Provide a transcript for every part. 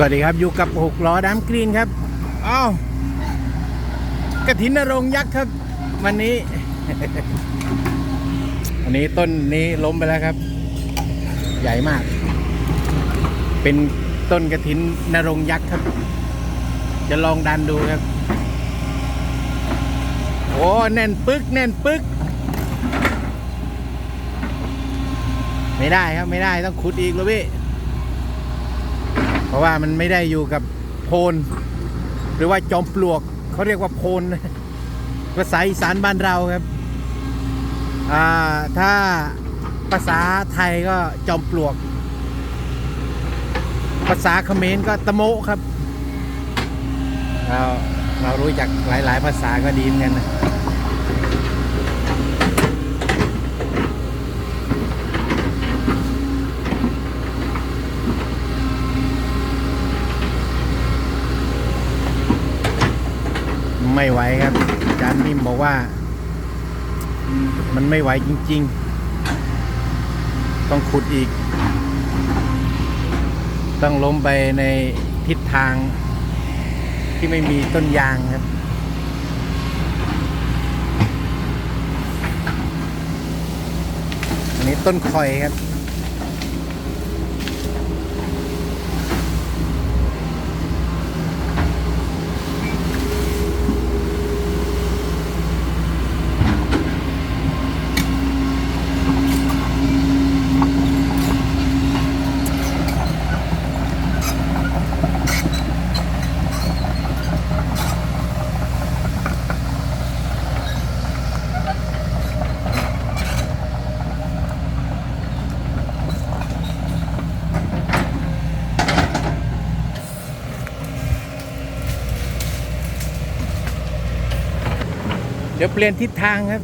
สวัสดีครับ อยู่กับหกล้อดำกรีนครับอ้าวกระถินนรงยักษ์ครับ วันนี้ อันนี้ต้นนี้ล้มไปแล้วครับ ใหญ่มาก เป็นต้นกระถินนรงยักษ์ครับ จะลองดันดูครับ โอ้แน่นปึก แน่นปึก ไม่ได้ครับไม่ได้ต้องขุดอีกแล้วพี่ เพราะว่ามันไม่ได้อยู่กับโพน หรือว่าจอมปลวกเขาเรียกว่าโพนภาษาอีสานบ้านเราครับถ้าภาษาไทยก็จอมปลวก ภาษาเขมรก็ตะโมครับเราเรารู้จักหลาย ๆ ภาษาก็ดีเหมือนกันนะ ไม่ไหวครับอาจารย์นิ่มบอกว่า มันไม่ไหวจริง ๆ ต้องขุดอีก ต้องล้มไปในทิศทางที่ไม่มีต้นยางครับ อันนี้ต้นคอยครับ เดี๋ยวเปลี่ยนทิศทางครับ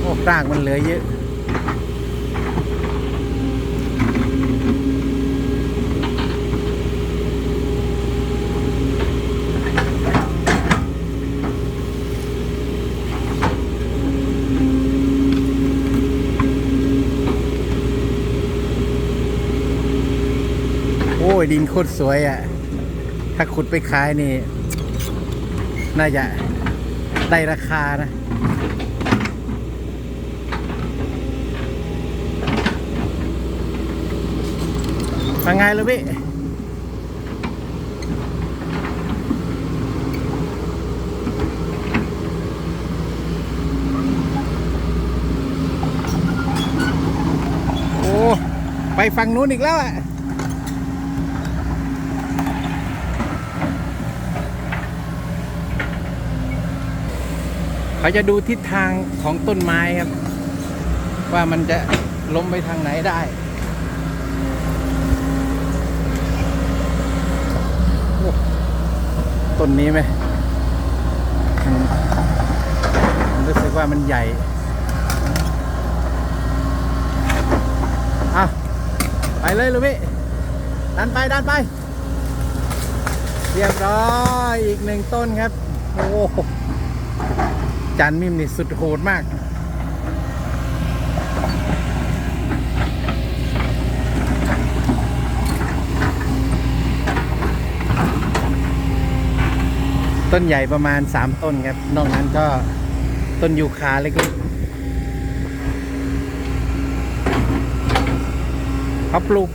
โอ้รากมันเหลือเยอะ ยดินโคตรสวยอะ ถ้าขุดไปขายนี่ น่าจะได้ราคานะฟังไงเลยพี่โอ้ไปฝั่งนู้นอีกแล้วอะ เขาจะดูทิศทางของต้นไม้ครับ ว่ามันจะล้มไปทางไหนได้ต้นนี้ไหมมันรู้สึกว่ามันใหญ่อะไปเลยลูกพี่ดันไปดันไป เรียบร้อยอีกหนึ่งต้นครับ โอ้ จันมิมนี่สุดโหดมาก ต้นใหญ่ประมาณ 3 ต้นครับ นอกนั้นก็ต้นยูคาเล็กๆเขาปลูก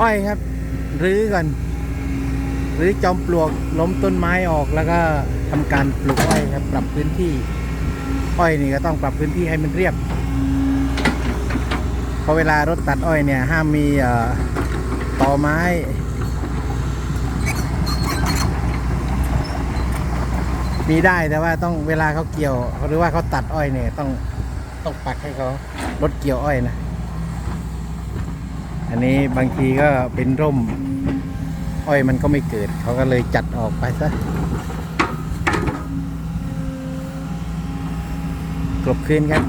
อ้อยครับ รื้อก่อน หรือจอมปลวกล้มต้นไม้ออกแล้วก็ ทำการปลูกอ้อยครับ ปรับพื้นที่อ้อยนี่ก็ต้องปรับพื้นที่ให้มันเรียบเพราะเวลารถตัดอ้อยเนี่ยห้ามมีตอไม้มีได้แต่ว่าต้องเวลาเขาเกี่ยว หรือว่าเขาตัดอ้อยเนี่ยต้องต้องปักให้เขารถเกี่ยวอ้อยนะ อันนี้บางทีก็เป็นร่ม อ้อยมันก็ไม่เกิด เขาก็เลยจัดออกไปซะ กลบคืนครับ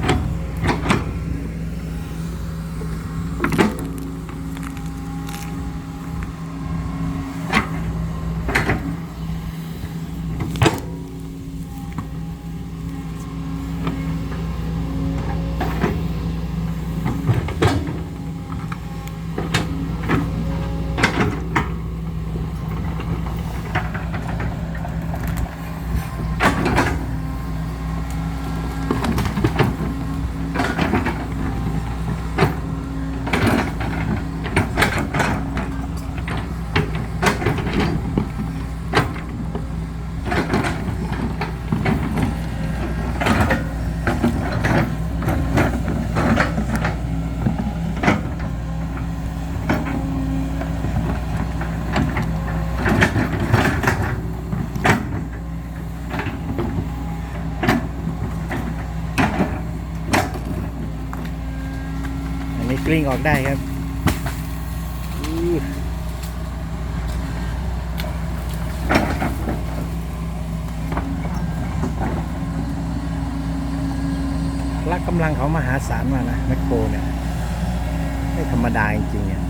กลิ้งออกได้ครับอู้พละกำลังเขามหาศาลมานะแมคโครเนี่ยไม่ธรรมดาจริงๆเนี่ย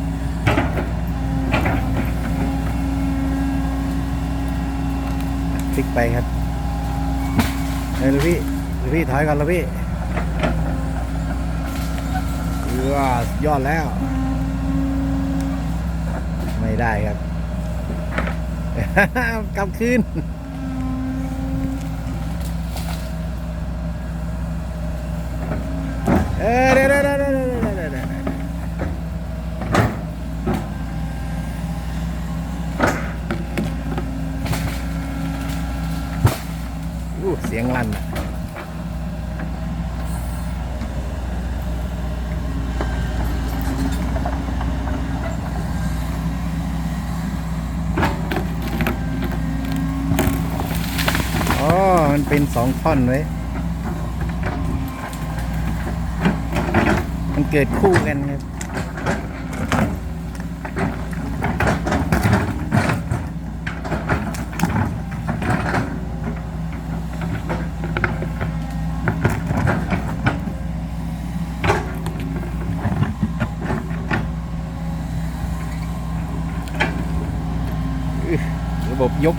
พลิกไปครับเฮ้ยลูกพี่ลูกพี่ถอยก่อนลูกพี่ เออยอดแล้ว ไม่ได้ครับกลับคืนเออเดี๋ยวเดี๋ยวเดี๋ยวเดี๋ยวเดี๋ยวเดี๋ยวเดี๋ยวอู้เสียงลั่นอะอ๋อ มัน เป็นสองท่อนไว้ มันเกิดคู่กันครับอือระบบยก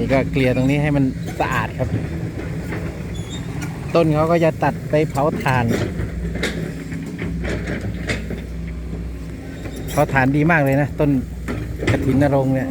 นี้ก็เกลี่ยตรงนี้ให้มันสะอาดครับ ต้นเขาก็จะตัดไปเผาถ่านเผาถ่านดีมากเลยนะ ต้นกระถินนรงเนี่ย